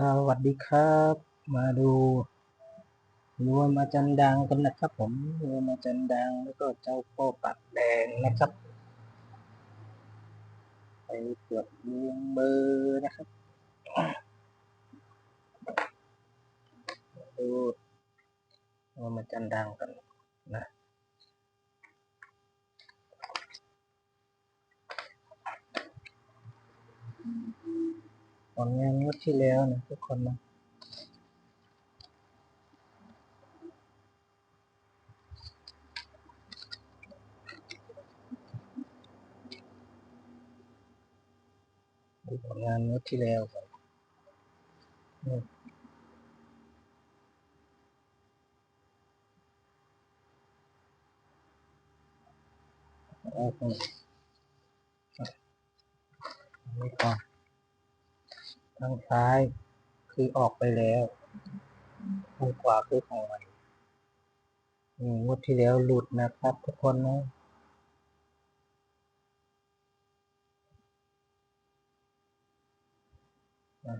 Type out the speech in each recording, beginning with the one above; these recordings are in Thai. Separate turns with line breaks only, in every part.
สวัสดีครับ มาดูรวมอาจารย์ดังกันนะครับ ผมรวมอาจารย์ดังแล้วก็เจ้าโป้ปัดแดงนะครับ ไปตรวจเรียงเบอร์นะครับดูรวมอาจารย์ดังกันนะ ผลงานงวดที่แล้วนะทุกคนนะดูผลงานงวดที่แล้วก่อนนี่เอาตรงนี้อะอันนี่ก่อน ทางซ้าย คือออกไปแล้วทางขวาคือของใหม่นี่งวดที่แล้วหลุดนะครับทุกคนนะอะ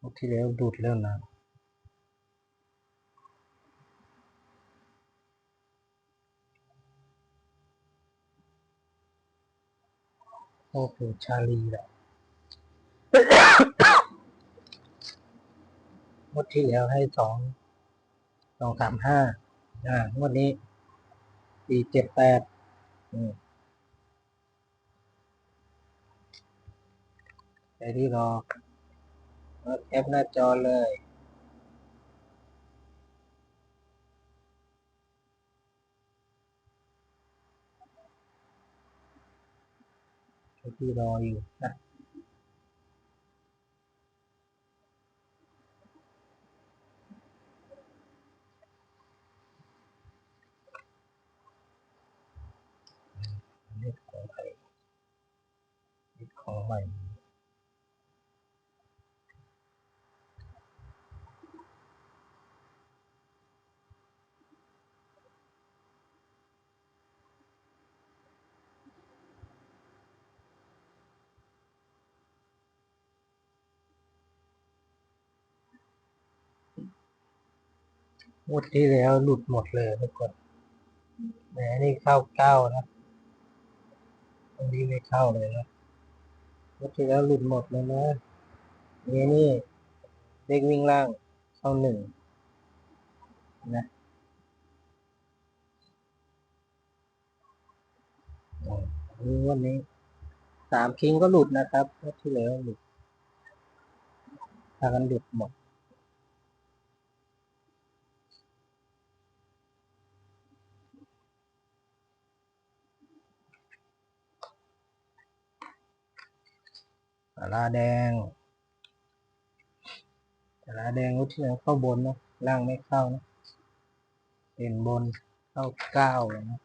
งวดที่แล้วหลุดแล้วนะ โอ้โหชาลีแหละงวดที่แล้วให้สองสองสามห้าอ่างวดนี้สี่เจ็ดแปดอืมใครที่รอแคปหน้าจอเลย ครที่รออยู่นะอันนี้ขอใครนี่ขอใหม่ งวดที่แล้วหลุดหมดเลยทุกคนแหมนี่เข้าเก้านะตรงนี้ไม่เข้าเลยนะงวดที่แล้วหลุดหมดเลยนะนี่นี่เลขวิ่งล่างเข้าหนึ่งนะอืมนี่วันนี้สามคิงก็หลุดนะครับงวดที่แล้วหลุดพากันหลุดหมด สาลาแดงสาราแดงวดที่แล้วเข้าบนนะล่างไม่เข้านะเป็นบนเข้าเก้าเลยนะ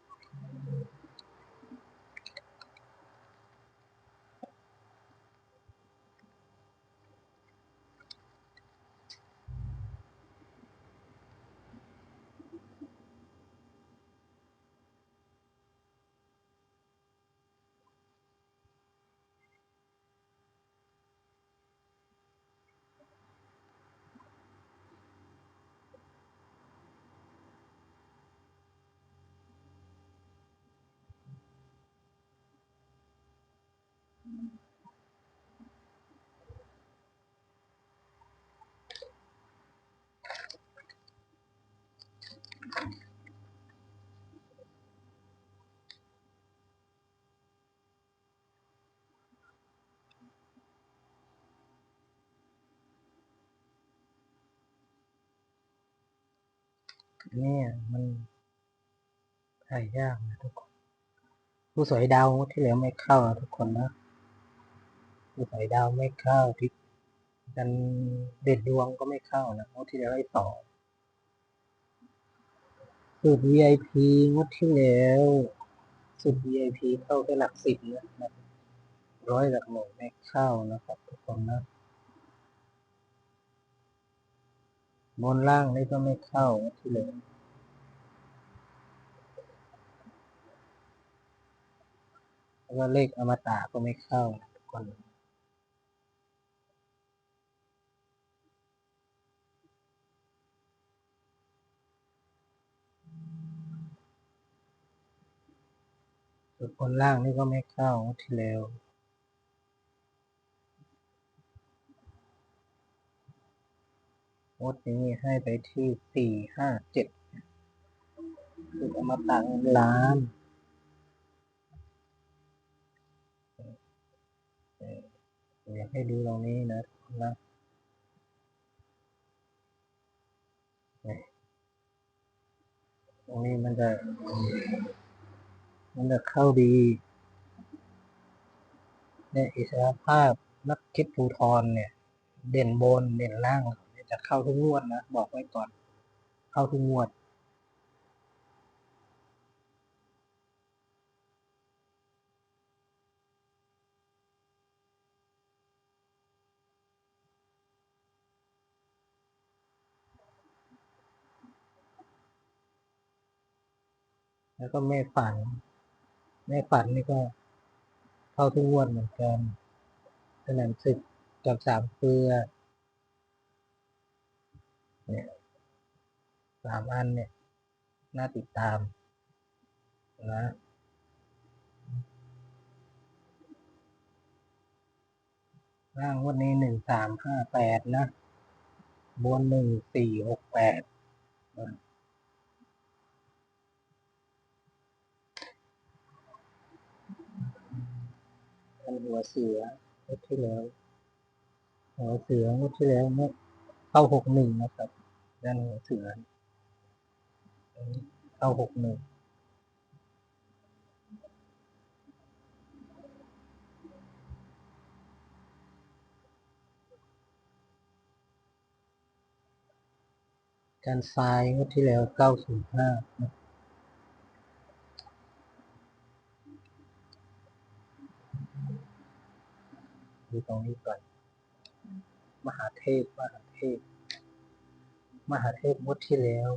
เนี่ยมันถ่ายยากนะทุกคน ผู้สวยดาวที่แล้วไม่เข้าทุกคนนะผู้สวยดาวไม่เข้าที่ดันเด็ดดวงก็ไม่เข้านะที่แล้วได้สอง สุด VIP งดที่แล้วสุด VIP เข้าแค่หลักสิบนะร้อยหลักหน่วยไม่เข้านะครับทุกคนนะบนล่างนี่ก็ไม่เข้าที่แล้วแล้วเลขอมตะก็ไม่เข้านะก่อน ส่วนคนล่างนี่ก็ไม่เข้าที่แล้วงดนี้ให้ไปที่สี่ห้าเจ็ดคือเอามาตังล้านอยากให้ดูตรงนี้นะนะตรงนี้มันจะ มันจะเข้าดีเนี่ยอิสรภาพนักคิดภูทรเนี่ย เด่นบนเด่นล่างจะเข้าทุกงวดนะ บอกไว้ก่อน เข้าทุกงวดแล้วก็แม่ฝัน แม่ฝันนี่ก็เข้าทุกงวดเหมือนกันสนามศึกกับสามเกลือเนี่ยสามอันเนี่ย น่าติดตามนะร่างงวันนี้หนึ่งสามห้าแปดนะ บนหนึ่งสี่หกแปด เป็นหัวเสือเมื่อที่แล้วหัวเสือเมื่อที่แล้วเมื่อเข้าหกหนึ่งนะครับด้านหัวเสือเข้าหกหนึ่งการทรายเมื่อที่แล้วเก้าศูนย์ห้า ดูตรงนี้ก่อน มหาเทพ มหาเทพ มหาเทพงวดที่แล้ว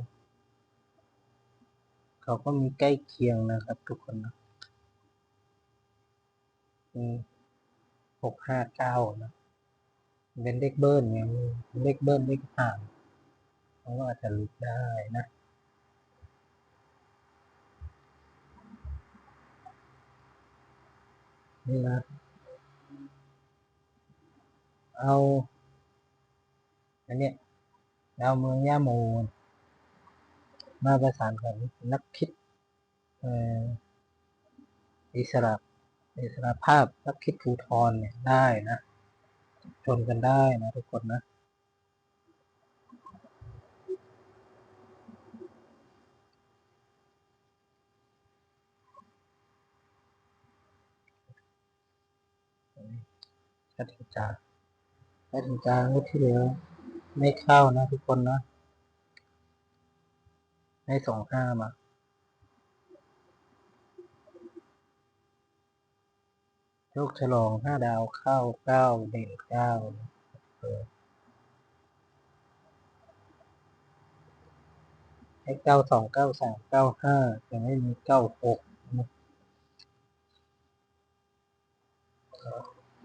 เขาก็มีใกล้เคียงนะครับ ทุกคนนะหกห้าเก้านะเป็นเลขเบิ้ลไงเลขเบิ้ลเลขห่างเขาก็อาจจะหลุดได้นะนี่นะ เอาอันเนี้ยดาวเมืองย่าโมนมาประสานกับนักคิดเอออิสระอิสระภาพนักคิดภูทรเนี่ยได้นะ ชนกันได้นะทุกคนนะกระถิ่นจา กกระถิ่นจางที่แล้วไม่เข้านะทุกคนนะให้สองห้ามาโชคฉลองห้าดาวเข้าเก้าเด่นเก้าให้เก้าสองเก้าสามเก้าห้าแต่ไม่มีเก้าหกนะ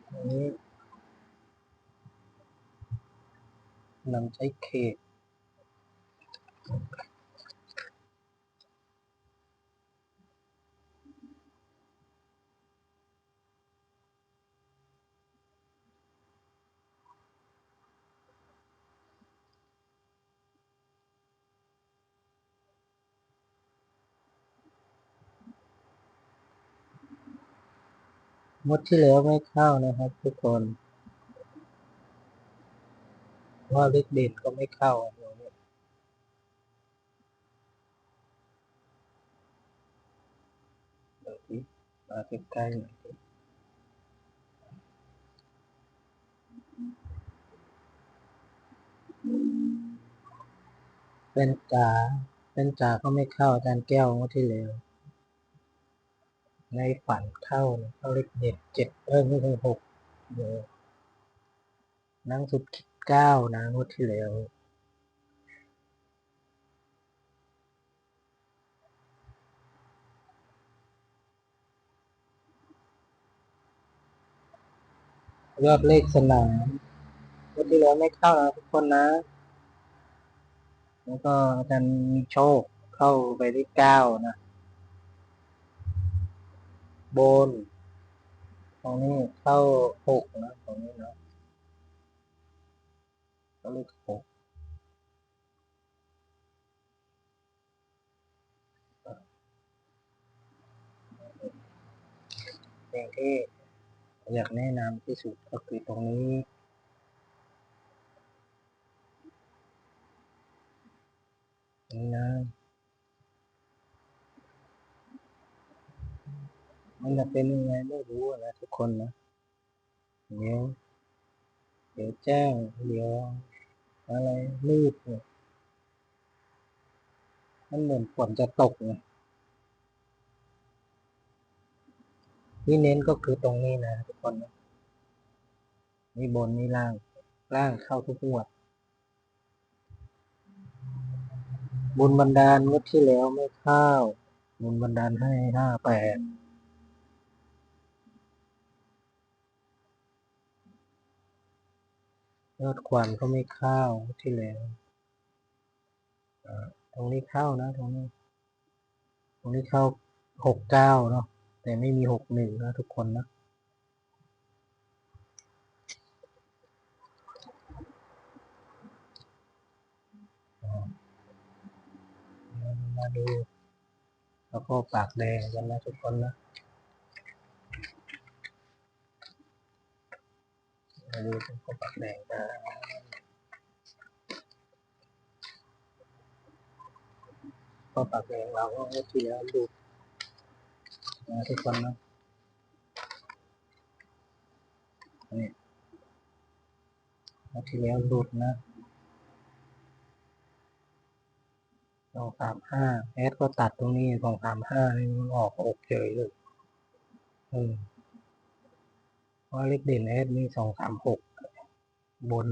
อันนี้ นำใช้เขตงดที่แล้วไม่เข้านะครับทุกคน ว่าเลขเด่นก็ไม่เข้าอะเดี๋ยวนี้มาใกล้ๆหน่อยเป็นจ่าเป็นจ่าก็ไม่เข้าอาจารย์แก้วงวดที่แล้วในฝันเข้าเนี่ยเข้าเลขเด็ดเจ็ดเออไม่ใช่หกเดี๋ยวนั่งสุดคิด เก้านะงวดที่แล้วยอดเลขสนามงวดที่แล้วไม่เข้านะทุกคนนะ แล้วก็อาจารย์มีโชคเข้าไปที่เก้านะ บน ตรงนี้เข้าหกนะ ตรงนี้เนาะ ก็เลขหกสิ่งที่อยากแนะนำที่สุดก็คือตรงนี้นี่นะมันจะเป็นยังไงไม่รู้อะนะทุกคนนะเดี๋ยวเดี๋ยวแจ้งเดี๋ยว อะไรมืดเนี่ยมันเหมือนฝนจะตกไงที่เน้นก็คือตรงนี้นะทุกคนนะนี่บนนี่ล่าง ล่างเข้าทุกงวด บุญบันดาลงวดที่แล้วไม่เข้า บุญบันดาลให้ห้าแปด ยอดควันก็ไม่เข้าวที่แล้วตรงนี้เข้านะตรงนี้ ตรงนี้เข้าหกเก้าเนาะแต่ไม่มีหกหนึ่งนะทุกคนนะมาดู แล้วก็ปากแดงกันนะทุกคนนะ มาดูแล้วก็ปากแดงนะก็ปากแดงเราก็เมื่อที่แล้วดูนะทุกคนนะนี่ที่แล้วดูดนะสองสามห้าแอดก็ตัดตรงนี้สองสามห้านี่มันออกอกเฉยเลยเออ เพราะเลขเด่นแอดมีสองสามหกบน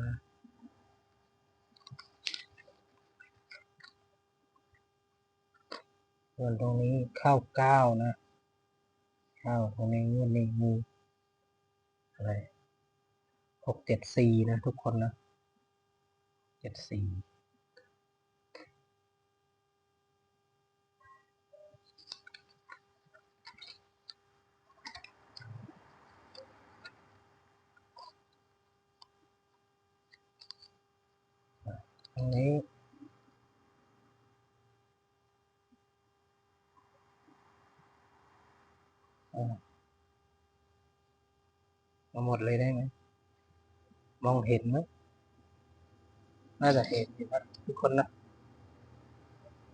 นะส่วนตรงนี้เข้าเก้านะเข้าตรงนี้งวดนี้มีอะไรหกเจ็ดสี่นะทุกคนนะเจ็ดสี่ ต รงนี้อ่าหมดเลยได้ไหม มองเห็นไหมน่าจะเห็นอยู่นะทุกคนนะ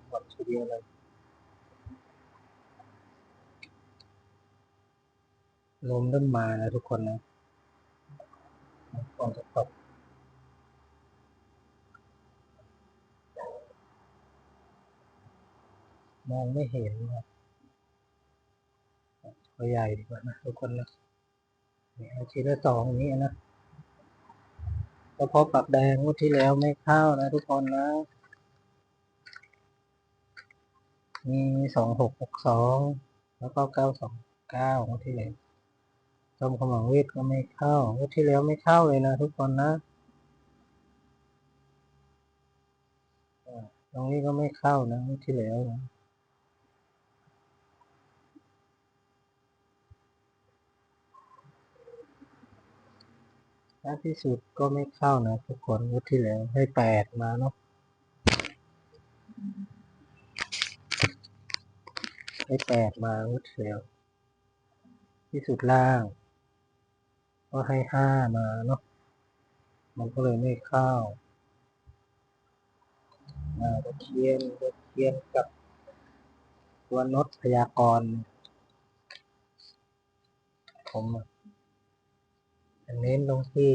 หมดทีเดียวเลยลมเริ่มมานะทุกคนนะฝนจะตก มองไม่เห็นนะตัวใหญ่ดีกว่านะทุกคนนะนี่เอาทีละสองนี้นะก็พอปรับแดงงวดที่แล้วไม่เข้านะทุกคนนะ มีสองหกหกสองแล้วก็เก้าสองเก้างวดที่แล้วจอมขมังเวทก็ไม่เข้างวดที่แล้วไม่เข้าเลยนะทุกคนนะตรงนี้ก็ไม่เข้านะวดที่แล้วนะ ท้ายที่สุดก็ไม่เข้านะทุกคนงวดที่แล้วให้แปดมาเนาะให้แปดมาวดที่แล้วที่สุดล่าง ก็ให้ห้ามาเนาะมันก็เลยไม่เข้าอ่าตะเคียนตะเคียนกับตัวนดพยากรณ์ผมอะ เน้นตรงที่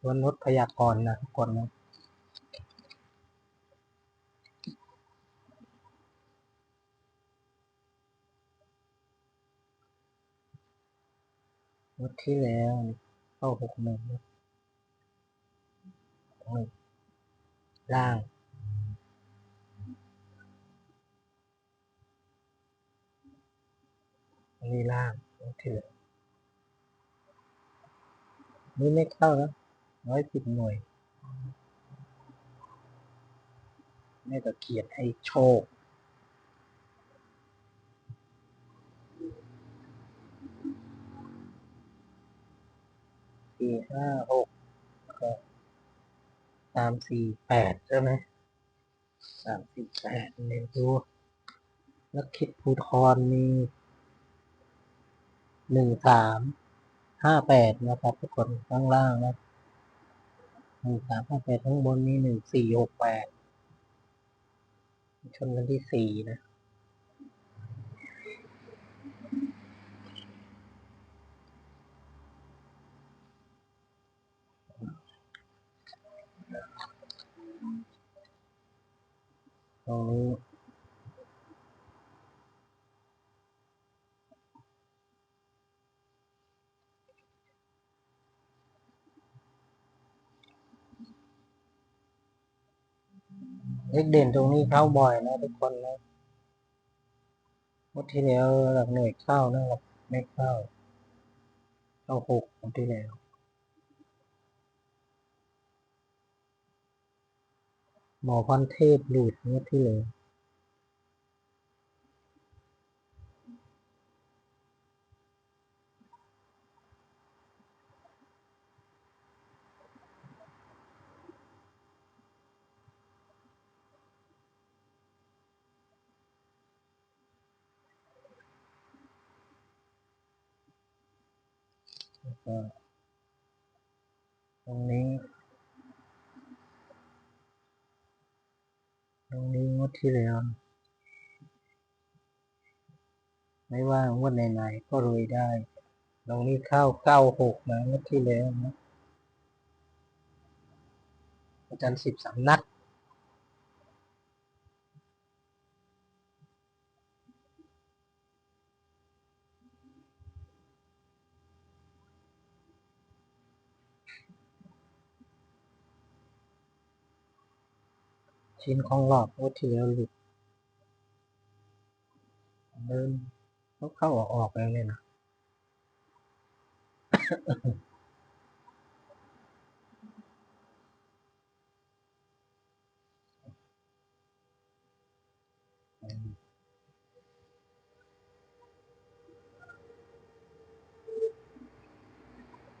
ตัวนดพยากรณ์นะทุกคนนะงวดที่แล้วเข้าหกหนึ่งนะหนึ่ล่างอันนี้ล่างโอเค นี่ไม่เข้านะร้อยสิบหน่วยแม่ตะเกียรให้โชค สี่ห้าหกก็สามสี่แปดใช่ไหมสามสี่แปดเนี่ยดูนักคิดภูทรมีหนึ่งสาม ห้าแปดนะครับ ทุกคนข้างล่างนะหนึ่งสามห้าแปดข้างบนมีหนึ่งสี่หกแปดชนกันที่สี่นะตรงนี้ เลขเด่นตรงนี้เข้าบ่อยนะทุกคนนะวันที่แล้วหลักหน่วยเข้านะหลักไม่เข้าเข้าหกวันที่แล้วหมอพันเทพหลุดเมื่อที่แล้ว ตรงนี้ ตรงนี้งดที่แล้ว ไม่ว่างวดไหนๆก็รวยได้ ตรงนี้เข้าเก้าหกนะงวดที่แล้วนะอาจารย์สิบสามนัด ชิ้นของหลอกงวดที่แล้วหลุดเดินเข้าเข้าออกออกไปเลยนะ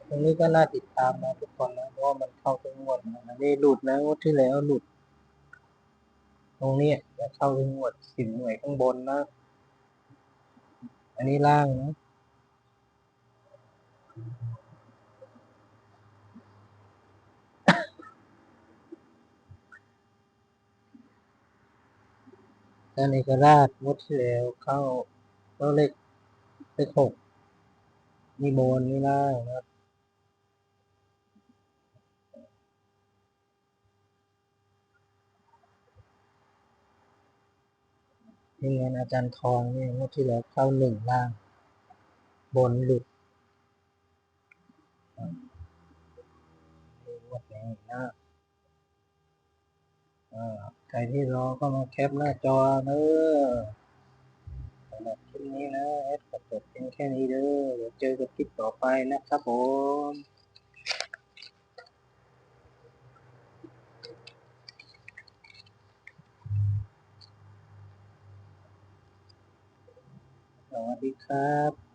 ตรงนี้ก็น่าติดตามนะทุกคนนะเพราะว่ามันเข้าทุกงวดนะอันนี้หลุดนะงวที่แล้วหลุด ตรงนี้จะเข้าทุกงวดสิบหน่วยข้างบนนะ อันนี้ล่างนะด้านเอกราชงวดที่แล้วเข้าเข้าเลขเลขหกนี่บนนี่ล่างนะ นี่งานอาจารย์ทองเนี่ยงวดที่แล้วเข้าหนึ่งล่าง บนหลุดงวดนี้นะใครที่รอก็มาแคปหน้าจอเนอะสำหรับคลิปนี้นะเอสจบเพียงแค่นี้เด้อเดี๋ยวเจอกันคลิปต่อไปนะครับผม วัสดีครับ